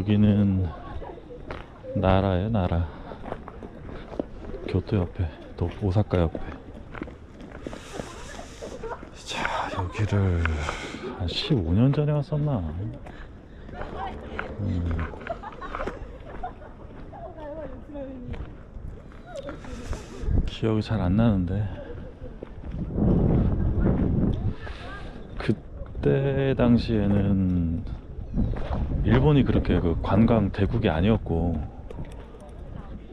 여기는 나라예요 나라. 교토 옆에 또 오사카 옆에. 자 여기를 한 15년 전에 왔었나? 음. 기억이 잘 안 나는데. 그때 당시에는 일본이 그렇게 그 관광 대국이 아니었고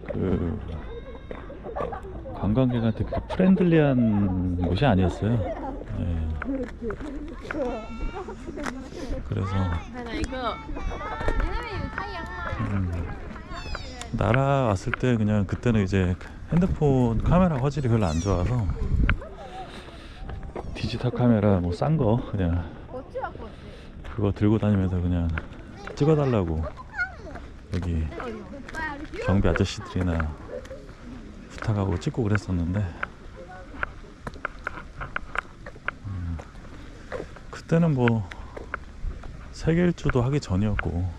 그 관광객한테 그렇게 프렌들리한 곳이 아니었어요. 네. 그래서 음, 나라 왔을 때 그냥 그때는 이제 핸드폰 카메라 화질이 별로 안 좋아서 디지털 카메라 뭐 싼 거 그냥 그거 들고 다니면서 그냥 찍어달라고. 여기 경비 아저씨들이나 부탁하고 찍고 그랬었는데. 음, 그때는 뭐 세계 일주도 하기 전이었고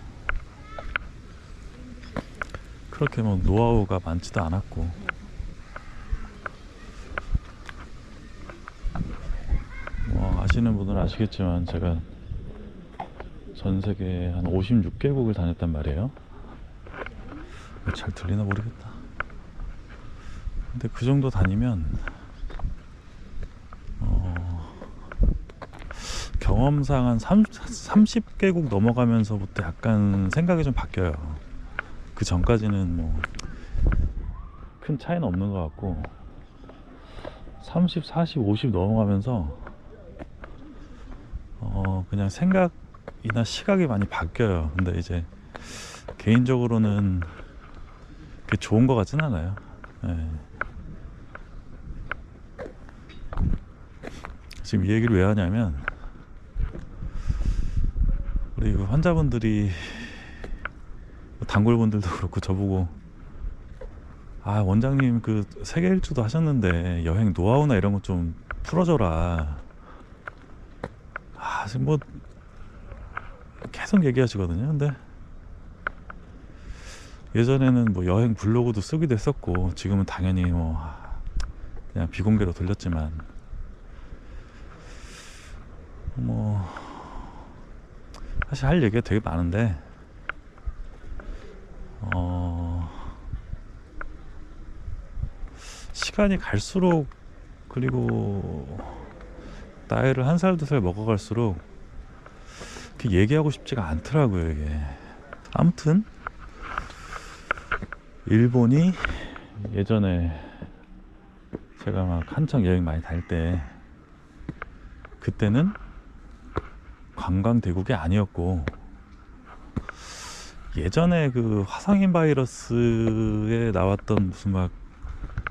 그렇게 뭐 노하우가 많지도 않았고. 뭐 아시는 분들은 아시겠지만 제가 전 세계 한 56개국을 다녔단 말이에요. 잘 들리나 모르겠다. 근데 그 정도 다니면 어, 경험상 한 30, 개국 넘어가면서부터 약간 생각이 좀 바뀌어요. 그 전까지는 뭐 큰 차이는 없는 것 같고 30, 40, 50 넘어가면서 어 그냥 생각 이나 시각이 많이 바뀌어요. 근데 이제 개인적으로는 그게 좋은 것 같진 않아요. 예. 지금 이 얘기를 왜 하냐면 우리 그 환자분들이 단골분들도 그렇고 저보고 아 원장님 그 세계 일주도 하셨는데 여행 노하우나 이런 거 좀 풀어줘라 아 지금 뭐 계속 얘기하시거든요. 근데 예전에는 뭐 여행 블로그도 쓰기도 했었고 지금은 당연히 뭐 그냥 비공개로 돌렸지만. 뭐 사실 할 얘기가 되게 많은데 어 시간이 갈수록 그리고 나이를 한 살 두 살 먹어갈수록 그 얘기하고 싶지가 않더라고요 이게. 아무튼 일본이 예전에 제가 막 한창 여행 많이 다닐 때 그때는 관광 대국이 아니었고 예전에 그 화성인 바이러스에 나왔던 무슨 막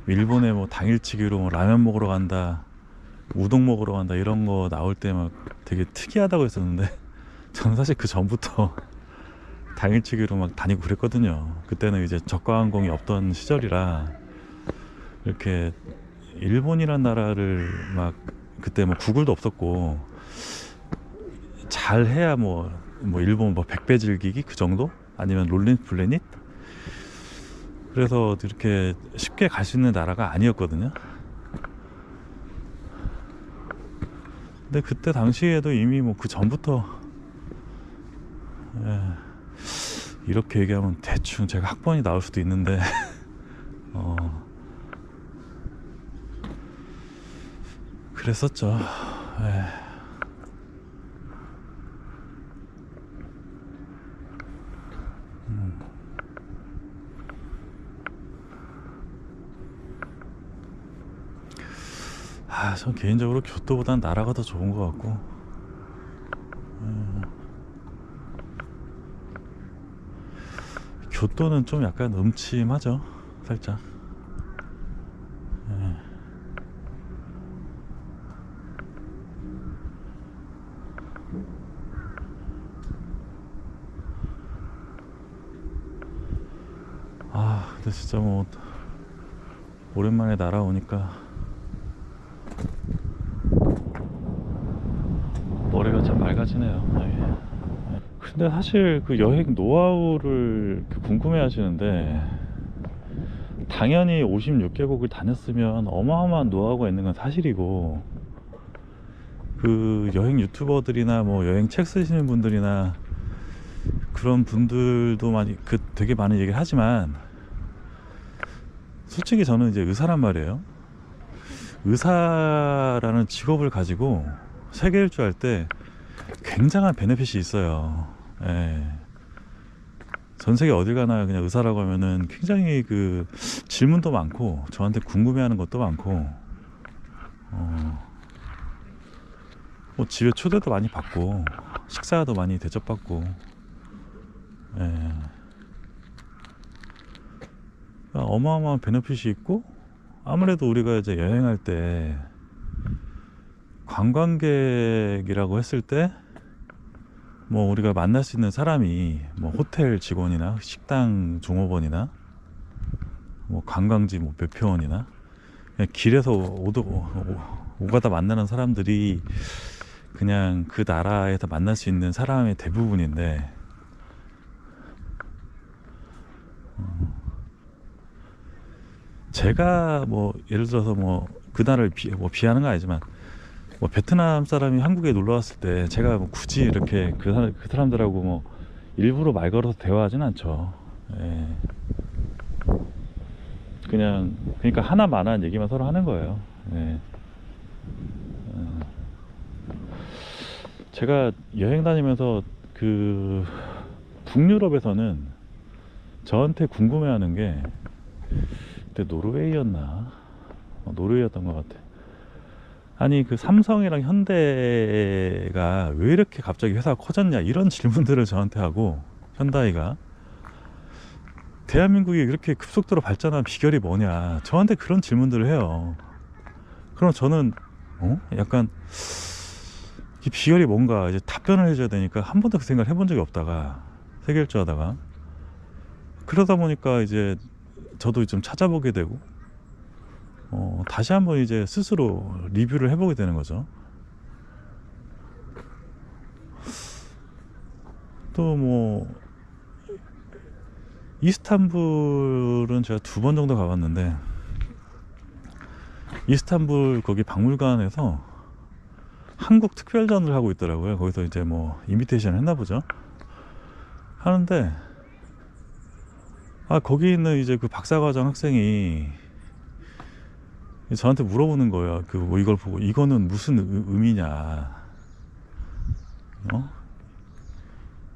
일본에 뭐 당일치기로 뭐 라면 먹으러 간다 우동 먹으러 간다 이런 거 나올 때 막 되게 특이하다고 했었는데 저는 사실 그 전부터 당일치기로 막 다니고 그랬거든요 그때는 이제 저가 항공이 없던 시절이라 이렇게 일본이란 나라를 막 그때 뭐 구글도 없었고 잘 해야 뭐, 뭐 일본 뭐 100배 즐기기 그 정도? 아니면 롤린 플래닛? 그래서 이렇게 쉽게 갈 수 있는 나라가 아니었거든요. 근데 그때 당시에도 이미 뭐 그 전부터 예, 이렇게 얘기하면 대충 제가 학번이 나올 수도 있는데 어, 그랬었죠. 예. 아, 전 개인적으로 교토보단 나라가 더 좋은 것 같고. 교토는 좀 약간 음침하죠, 살짝. 예. 아, 근데 진짜 뭐 오랜만에 날아오니까 머리가 참 맑아지네요. 네. 근데 사실 그 여행 노하우를 그 궁금해 하시는데 당연히 56개국을 다녔으면 어마어마한 노하우가 있는 건 사실이고 그 여행 유튜버들이나 뭐 여행 책 쓰시는 분들이나 그런 분들도 많이 그 되게 많은 얘기를 하지만 솔직히 저는 이제 의사란 말이에요. 의사라는 직업을 가지고 세계 일주할 때 굉장한 베네핏이 있어요. 예. 전 세계 어딜 가나 그냥 의사라고 하면은 굉장히 그 질문도 많고 저한테 궁금해하는 것도 많고 어, 뭐 집에 초대도 많이 받고 식사도 많이 대접받고 예. 어마어마한 베네핏이 있고 아무래도 우리가 이제 여행할 때 관광객이라고 했을 때 뭐 우리가 만날 수 있는 사람이 뭐 호텔 직원이나 식당 종업원이나 뭐 관광지 뭐 매표원이나 길에서 오도 오- 오가다 만나는 사람들이 그냥 그 나라에서 만날 수 있는 사람의 대부분인데 제가 뭐 예를 들어서 뭐그 나라를 비, 뭐 비하는 건 아니지만 뭐 베트남 사람이 한국에 놀러 왔을 때 제가 뭐 굳이 이렇게 그, 사람, 그 사람들하고 뭐 일부러 말 걸어서 대화하진 않죠. 예. 그냥 그러니까 하나 만한 얘기만 서로 하는 거예요. 예. 어. 제가 여행 다니면서 그 북유럽에서는 저한테 궁금해하는 게 그때 노르웨이였나? 어, 노르웨이였던 것 같아. 아니 그 삼성이랑 현대가 왜 이렇게 갑자기 회사가 커졌냐 이런 질문들을 저한테 하고 현다이가 대한민국이 이렇게 급속도로 발전한 비결이 뭐냐 저한테 그런 질문들을 해요. 그럼 저는 어? 약간 이 비결이 뭔가 이제 답변을 해줘야 되니까 한 번도 그 생각을 해본 적이 없다가 세계일주 하다가 그러다 보니까 이제 저도 좀 찾아보게 되고 어, 다시 한번 이제 스스로 리뷰를 해보게 되는 거죠. 또 뭐 이스탄불은 제가 두 번 정도 가봤는데 이스탄불 거기 박물관에서 한국 특별전을 하고 있더라고요. 거기서 이제 뭐 이미테이션 했나 보죠. 하는데 아 거기 있는 이제 그 박사과정 학생이 저한테 물어보는 거예요. 그 뭐 이걸 보고 이거는 무슨 의- 의미냐? 어?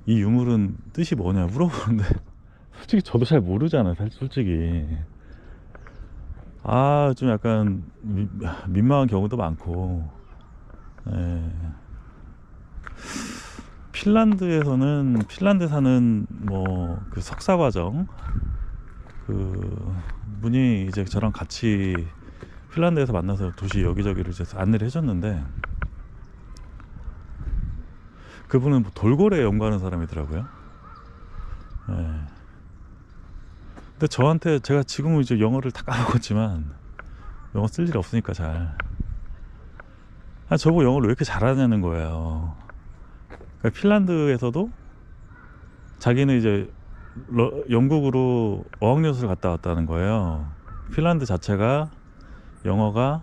이 유물은 뜻이 뭐냐 물어보는데 솔직히 저도 잘 모르잖아요. 솔직히 아 좀 약간 미- 민망한 경우도 많고 예. 핀란드에서는 핀란드 사는 뭐 그 석사 과정 그 분이 이제 저랑 같이 핀란드에서 만나서 도시 여기저기를 이제 안내를 해줬는데 그분은 뭐 돌고래 연구하는 사람이더라고요. 예. 근데 저한테 제가 지금은 이제 영어를 다 까먹었지만 영어 쓸 일이 없으니까 잘. 아, 저보고 영어를 왜 이렇게 잘하냐는 거예요. 그러니까 핀란드에서도 자기는 이제 러- 영국으로 어학연수를 갔다 왔다는 거예요. 핀란드 자체가 영어가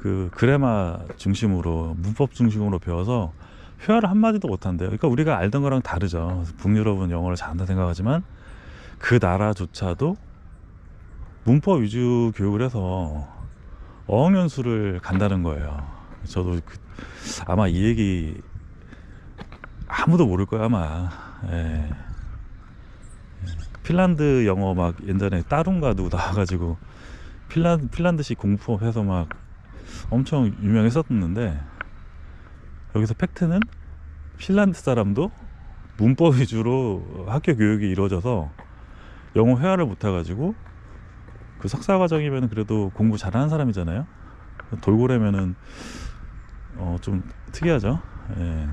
그 그래마 중심으로 문법 중심으로 배워서 회화를 한 마디도 못 한대요. 그러니까 우리가 알던 거랑 다르죠. 북유럽은 영어를 잘한다 생각하지만 그 나라조차도 문법 위주 교육을 해서 어학연수를 간다는 거예요. 저도 그, 아마 이 얘기 아무도 모를 거야 아마. 예. 핀란드 영어 막 옛날에 따룬가 누구 나와가지고 핀란드 핀란드식 공법 해서 막 엄청 유명했었는데 여기서 팩트는 핀란드 사람도 문법 위주로 학교 교육이 이루어져서 영어 회화를 못 해가지고 그 석사 과정이면 그래도 공부 잘하는 사람이잖아요. 돌고래면은 어 좀 특이하죠. 예.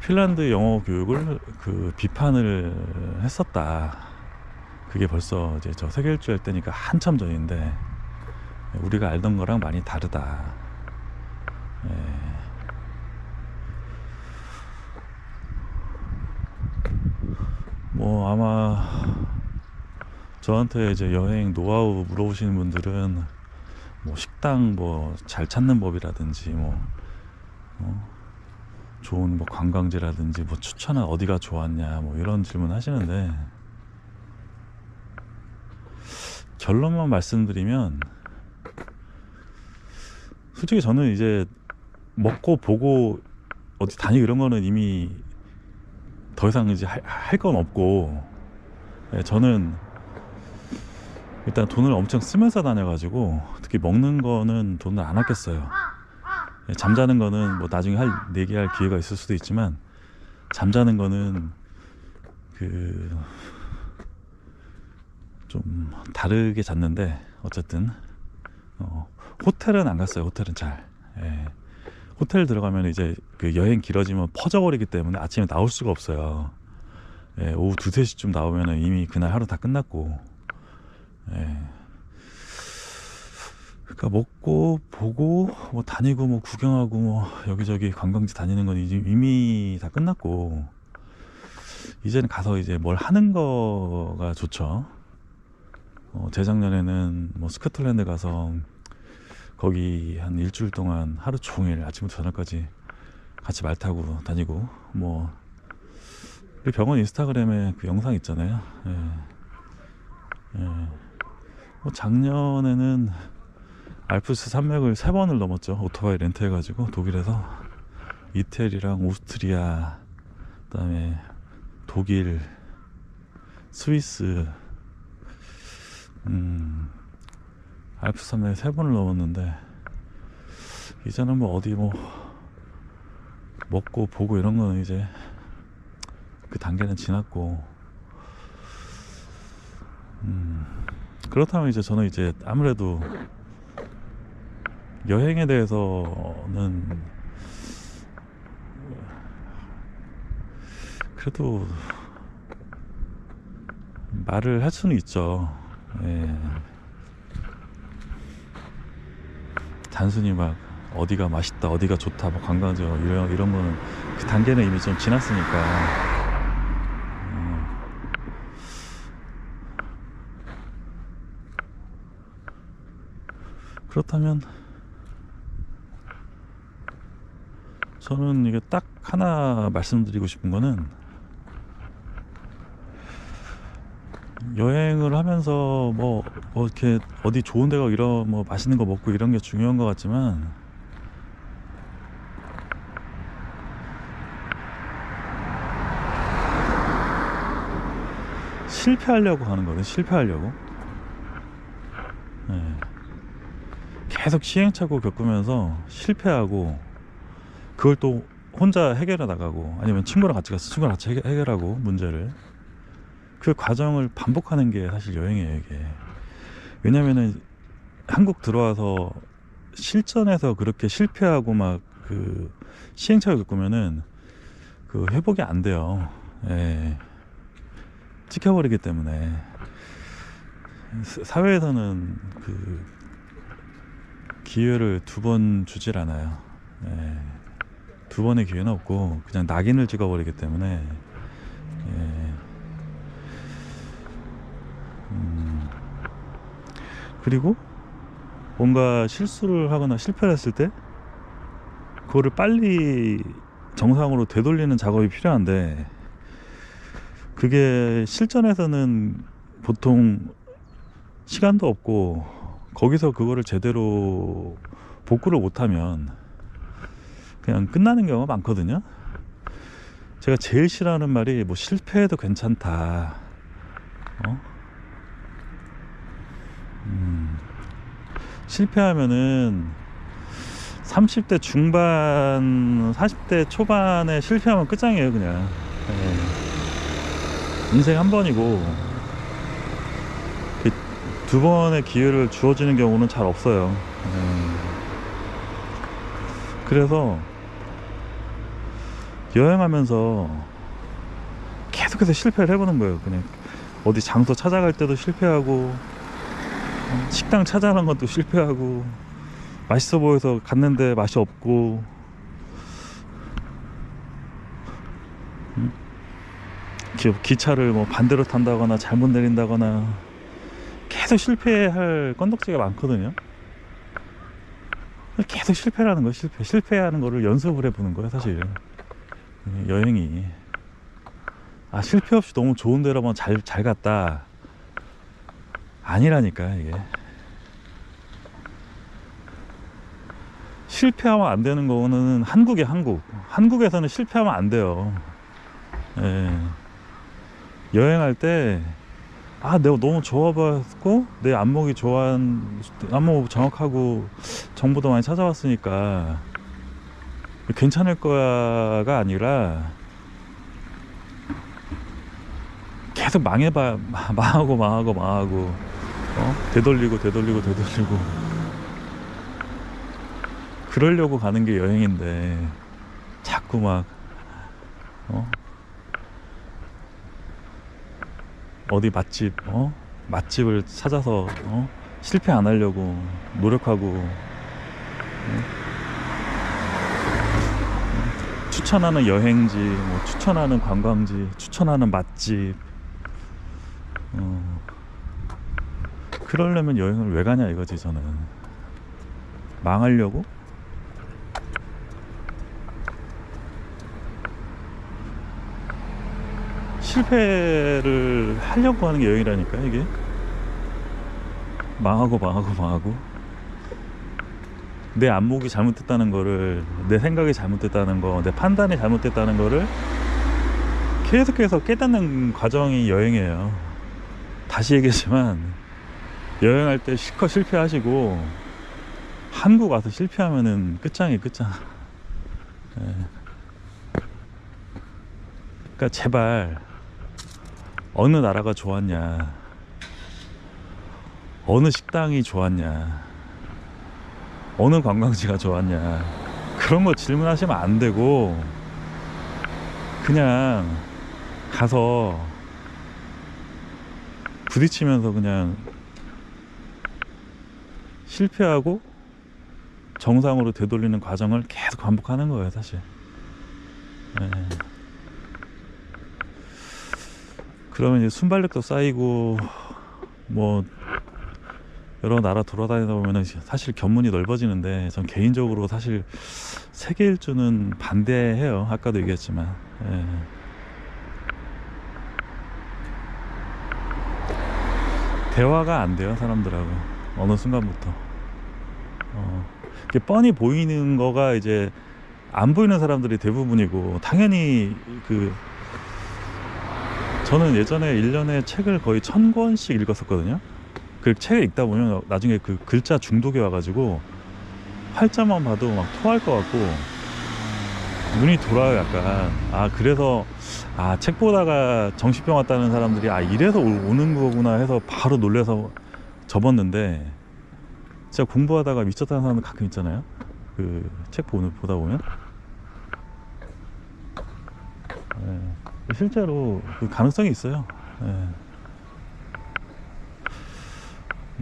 핀란드 영어 교육을 그 비판을 했었다. 그게 벌써 이제 저 세계 일주 할 때니까 한참 전인데 우리가 알던 거랑 많이 다르다. 예. 뭐 아마 저한테 이제 여행 노하우 물어보시는 분들은 뭐 식당 뭐 잘 찾는 법이라든지 뭐 어? 좋은 뭐 관광지라든지 뭐 추천한 어디가 좋았냐 뭐 이런 질문 하시는데 결론만 말씀드리면 솔직히 저는 이제 먹고 보고 어디 다니고 이런 거는 이미 더 이상 이제 할 건 없고 예, 저는 일단 돈을 엄청 쓰면서 다녀가지고 특히 먹는 거는 돈을 안 아꼈어요. 예, 잠자는 거는 뭐 나중에 할 얘기할 기회가 있을 수도 있지만 잠자는 거는 그 좀 다르게 잤는데 어쨌든 어, 호텔은 안 갔어요. 호텔은 잘. 예. 호텔 들어가면 이제 그 여행 길어지면 퍼져버리기 때문에 아침에 나올 수가 없어요. 예, 오후 두세 시쯤 나오면 이미 그날 하루 다 끝났고. 예. 그러니까 먹고 보고 뭐 다니고 뭐 구경하고 뭐 여기저기 관광지 다니는 건 이미 다 끝났고 이제는 가서 이제 뭘 하는 거가 좋죠. 어, 재작년에는 뭐 스코틀랜드 가서 거기 한 일주일 동안 하루 종일 아침부터 저녁까지 같이 말 타고 다니고 뭐 우리 병원 인스타그램에 그 영상 있잖아요. 예. 예. 뭐 작년에는 알프스 산맥을 세 번을 넘었죠. 오토바이 렌트해가지고 독일에서 이태리랑 오스트리아, 그다음에 독일, 스위스, 음, 알프스 산맥 세 번을 넘었는데 이제는 뭐 어디 뭐 먹고 보고 이런 거는 이제 그 단계는 지났고 음, 그렇다면 이제 저는 이제 아무래도 여행에 대해서는 그래도 말을 할 수는 있죠. 예. 단순히 막 어디가 맛있다, 어디가 좋다, 뭐 관광지 뭐 이런 이런 거는 그 단계는 이미 좀 지났으니까. 음. 그렇다면 저는 이게 딱 하나 말씀드리고 싶은 거는 여행을 하면서 뭐, 뭐 이렇게 어디 좋은 데 가고 이런 뭐 맛있는 거 먹고 이런 게 중요한 것 같지만 실패하려고 하는 거든 실패하려고 예. 계속 시행착오 겪으면서 실패하고 그걸 또 혼자 해결해 나가고 아니면 친구랑 같이 가서 친구랑 같이 해결- 해결하고 문제를 그 과정을 반복하는 게 사실 여행이에요 이게 왜냐면은 한국 들어와서 실전에서 그렇게 실패하고 막 그 시행착오 겪으면은 그 회복이 안 돼요 예. 찍혀버리기 때문에 사- 사회에서는 그 기회를 두 번 주질 않아요 예. 두 번의 기회는 없고 그냥 낙인을 찍어버리기 때문에 예. 음. 그리고 뭔가 실수를 하거나 실패를 했을 때 그거를 빨리 정상으로 되돌리는 작업이 필요한데 그게 실전에서는 보통 시간도 없고 거기서 그거를 제대로 복구를 못하면 그냥 끝나는 경우가 많거든요. 제가 제일 싫어하는 말이 뭐 실패해도 괜찮다. 어? 음, 실패하면은 30대 중반, 40대 초반에 실패하면 끝장이에요, 그냥. 예. 인생 한 번이고 그두 번의 기회를 주어지는 경우는 잘 없어요. 예. 그래서 여행하면서 계속해서 실패를 해보는 거예요. 그냥 어디 장소 찾아갈 때도 실패하고 어, 식당 찾아가는 것도 실패하고 맛있어 보여서 갔는데 맛이 없고. 음? 기, 기차를 뭐 반대로 탄다거나 잘못 내린다거나 계속 실패할 건덕지가 많거든요. 계속 실패라는 거 실패. 실패하는 거를 연습을 해보는 거예요 사실. 이 여행이. 아 실패 없이 너무 좋은 데로만 잘, 잘 갔다 아니라니까 이게. 실패하면 안 되는 거는 한국이 한국. 한국에서는 실패하면 안 돼요. 예. 여행할 때 아, 내가 너무 좋아봤고, 내 안목이 좋아한, 안목 정확하고, 정보도 많이 찾아왔으니까, 괜찮을 거야가 아니라, 계속 망해봐, 마- 망하고, 망하고, 망하고, 어? 되돌리고, 되돌리고, 되돌리고. 그러려고 가는 게 여행인데, 자꾸 막, 어? 어디 맛집 어 맛집을 찾아서 어 실패 안 하려고 노력하고 어? 추천하는 여행지 뭐 추천하는 관광지 추천하는 맛집 그러려면 여행을 왜 가냐 이거지 저는. 망하려고? 실패를 하려고 하는 게 여행이라니까 이게. 망하고 망하고 망하고. 내 안목이 잘못됐다는 거를 내 생각이 잘못됐다는 거 내 판단이 잘못됐다는 거를 계속해서 깨닫는 과정이 여행이에요. 다시 얘기하지만 여행할 때 실컷 실패하시고 한국 와서 실패하면은 끝장이 끝장 예. 그러니까 제발 어느 나라가 좋았냐 어느 식당이 좋았냐 어느 관광지가 좋았냐 그런 거 질문하시면 안 되고 그냥 가서 부딪히면서 그냥 실패하고 정상으로 되돌리는 과정을 계속 반복하는 거예요 사실 예. 그러면 이제 순발력도 쌓이고 뭐 여러 나라 돌아다니다 보면은 사실 견문이 넓어지는데 전 개인적으로 사실 세계 일주는 반대해요. 아까도 얘기했지만. 예. 대화가 안 돼요 사람들하고 어느 순간부터. 어, 뻔히 보이는 거가 이제 안 보이는 사람들이 대부분이고 당연히 그 저는 예전에 1년에 책을 거의 천 권씩 읽었었거든요. 그 책을 읽다 보면 나중에 그 글자 중독이 와가지고 활자만 봐도 막 토할 것 같고 눈이 돌아요 약간. 아 그래서 아 책 보다가 정신병 왔다는 사람들이 아 이래서 오- 오는 거구나 해서 바로 놀래서 접었는데 진짜 공부하다가 미쳤다는 사람들 가끔 있잖아요. 그 책 보다 보면. 예. 실제로 그 가능성이 있어요. 예.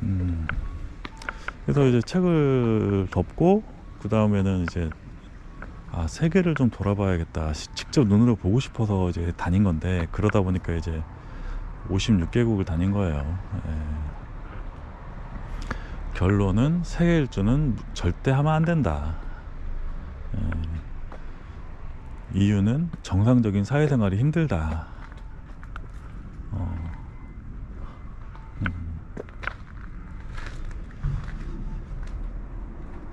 음. 그래서 이제 책을 덮고 그 다음에는 이제 아 세계를 좀 돌아봐야겠다. 시- 직접 눈으로 보고 싶어서 이제 다닌 건데 그러다 보니까 이제 56개국을 다닌 거예요. 예. 결론은 세계 일주는 절대 하면 안 된다. 예. 이유는 정상적인 사회생활이 힘들다. 어. 음.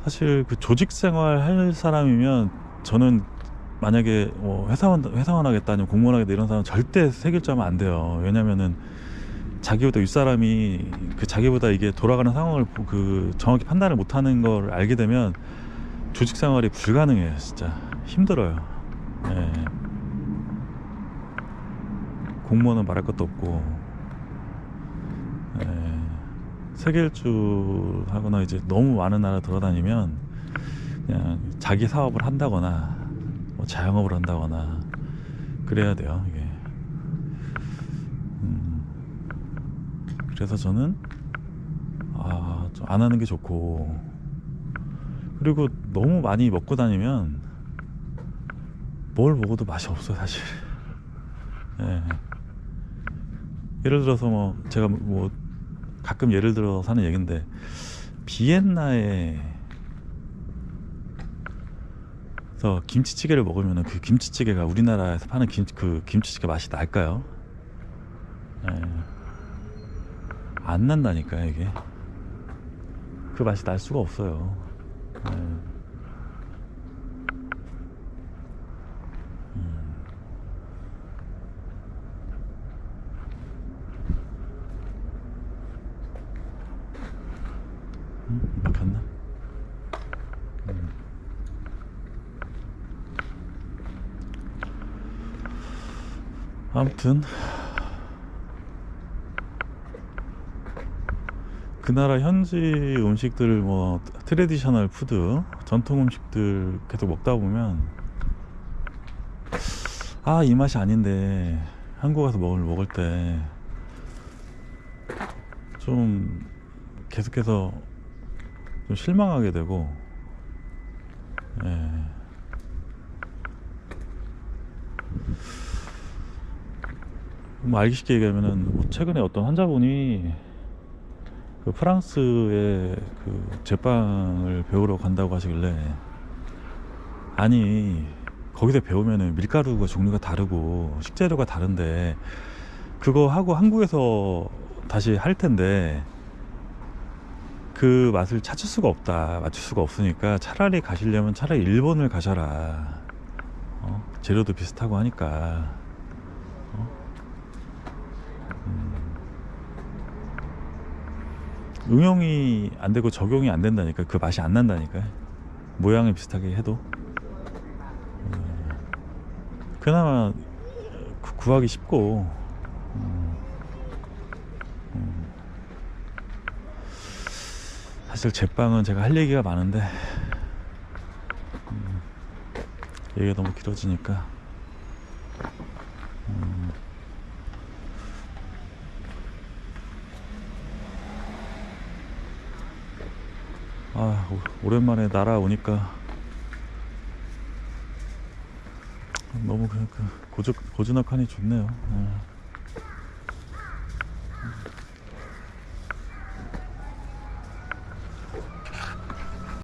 사실 그 조직 생활 할 사람이면 저는 만약에 뭐 회사원 회사원 하겠다 아니면 공무원 하겠다 이런 사람 은 절대 세길자면 안 돼요. 왜냐면은 자기보다 윗사람이 그 자기보다 이게 돌아가는 상황을 보- 그 정확히 판단을 못하는 걸 알게 되면 조직 생활이 불가능해요. 진짜 힘들어요. 예. 공무원은 말할 것도 없고 예. 세계 일주 하거나 이제 너무 많은 나라 돌아다니면 그냥 자기 사업을 한다거나 뭐 자영업을 한다거나 그래야 돼요 이게 음. 그래서 저는 아, 좀 안 하는 게 좋고 그리고 너무 많이 먹고 다니면 뭘 먹어도 맛이 없어 사실 예. 예를 들어서 뭐 제가 뭐 가끔 예를 들어서 하는 얘긴데 비엔나에 서 김치찌개를 먹으면 그 김치찌개가 우리나라에서 파는 김, 그 김치찌개 맛이 날까요? 예. 안 난다니까요 이게 그 맛이 날 수가 없어요 예. 음. 음, 막혔나? 음. 아무튼 나라 현지 음식들 뭐 트레디셔널 푸드 전통 음식들 계속 먹다 보면 아 이 맛이 아닌데 한국 가서 먹을 먹을 때 좀 계속해서 좀 실망하게 되고 예. 뭐 알기 쉽게 얘기하면은 뭐 최근에 어떤 환자분이 그 프랑스의 그 제빵을 배우러 간다고 하시길래 아니 거기서 배우면은 밀가루가 종류가 다르고 식재료가 다른데 그거 하고 한국에서 다시 할 텐데 그 맛을 찾을 수가 없다 맞출 수가 없으니까 차라리 가시려면 차라리 일본을 가셔라 어? 재료도 비슷하고 하니까 응용이 안 되고 적용이 안 된다니까 그 맛이 안 난다니까 모양을 비슷하게 해도. 음, 그나마 구- 구하기 쉽고. 음, 음. 사실 제빵은 제가 할 얘기가 많은데 음, 얘기가 너무 길어지니까 음, 아 오- 오랜만에 날아오니까 너무 그, 그 고즈, 고즈넉하니 좋네요. 어.